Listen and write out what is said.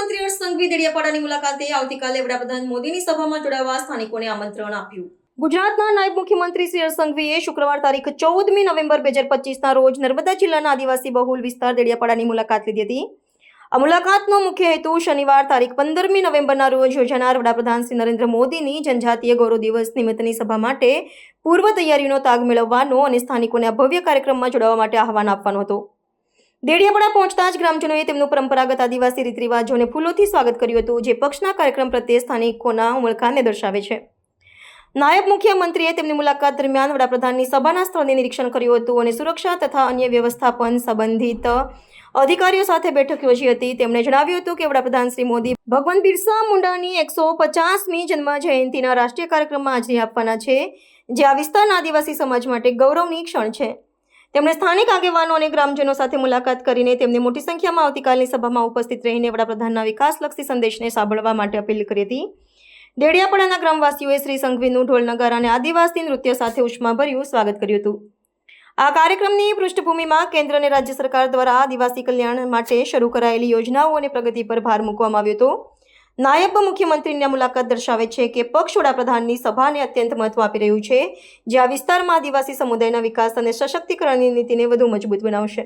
સંઘવી દેડિયાપાડાની મુલાકાતે આવતીકાલે વડાપ્રધાન મોદીની સભામાં જોડાવા સ્થાનિકોને આમંત્રણ આપ્યું. ગુજરાતના નાયબ મુખ્યમંત્રી શ્રી હર્ષ શુક્રવાર તારીખ ચૌદમી નવેમ્બર બે હજાર પચીસના રોજ નર્મદા જિલ્લાના આદિવાસી બહુલ વિસ્તાર દેડિયાપાડાની મુલાકાત લીધી હતી. આ મુલાકાતનો મુખ્ય હેતુ શનિવાર તારીખ પંદરમી નવેમ્બરના રોજ યોજાનાર વડાપ્રધાન શ્રી નરેન્દ્ર મોદીની જનજાતીય ગૌરવ દિવસ નિમિત્તની સભા માટે પૂર્વ તૈયારીનો તાગ મેળવવાનો અને સ્થાનિકોને આ ભવ્ય કાર્યક્રમમાં જોડાવા માટે આહવાન આપવાનો હતો. દેડિયાપાડા પહોંચતા જ ગ્રામજનોએ તેમનું પરંપરાગત આદિવાસી રીત રિવાજોને ફૂલોથી સ્વાગત કર્યું હતું, જે પક્ષના કાર્યક્રમ પ્રત્યે સ્થાનિકોના ઉમળકાને દર્શાવે છે. નાયબ મુખ્યમંત્રીએ તેમની મુલાકાત દરમિયાન વડાપ્રધાનની સભાના સ્થળને નિરીક્ષણ કર્યું હતું અને સુરક્ષા તથા અન્ય વ્યવસ્થાપન સંબંધિત અધિકારીઓ સાથે બેઠક યોજી હતી. તેમણે જણાવ્યું હતું કે વડાપ્રધાન શ્રી મોદી ભગવાન બિરસા મુંડાની એકસો પચાસમી જન્મ જયંતિના રાષ્ટ્રીય કાર્યક્રમમાં હાજરી આપવાના છે, જે આ વિસ્તારના આદિવાસી સમાજ માટે ગૌરવની ક્ષણ છે. તેમણે સ્થાનિક આગેવાનો અને ગ્રામજનો સાથે મુલાકાત કરીને તેમને મોટી સંખ્યામાં આવતીકાલની સભામાં ઉપસ્થિત રહીને વડાપ્રધાનના વિકાસલક્ષી સંદેશને સાંભળવા માટે અપીલ કરી હતી. ડેડિયાપાડાના ગ્રામવાસીઓએ શ્રી સંઘવીનું ઢોલ નગારા અને આદિવાસી નૃત્ય સાથે ઉષ્માભર્યું સ્વાગત કર્યું હતું. આ કાર્યક્રમની પૃષ્ઠભૂમિમાં કેન્દ્ર અને રાજ્ય સરકાર દ્વારા આદિવાસી કલ્યાણ માટે શરૂ કરાયેલી યોજનાઓ અને પ્રગતિ પર ભાર મૂકવામાં આવ્યો હતો. નાયબ મુખ્યમંત્રીની મુલાકાત દર્શાવે છે કે પક્ષ વડાપ્રધાનની સભાને અત્યંત મહત્વ આપી રહ્યું છે, જે આ વિસ્તારમાં આદિવાસી સમુદાયના વિકાસ અને સશક્તિકરણની નીતિને વધુ મજબૂત બનાવશે.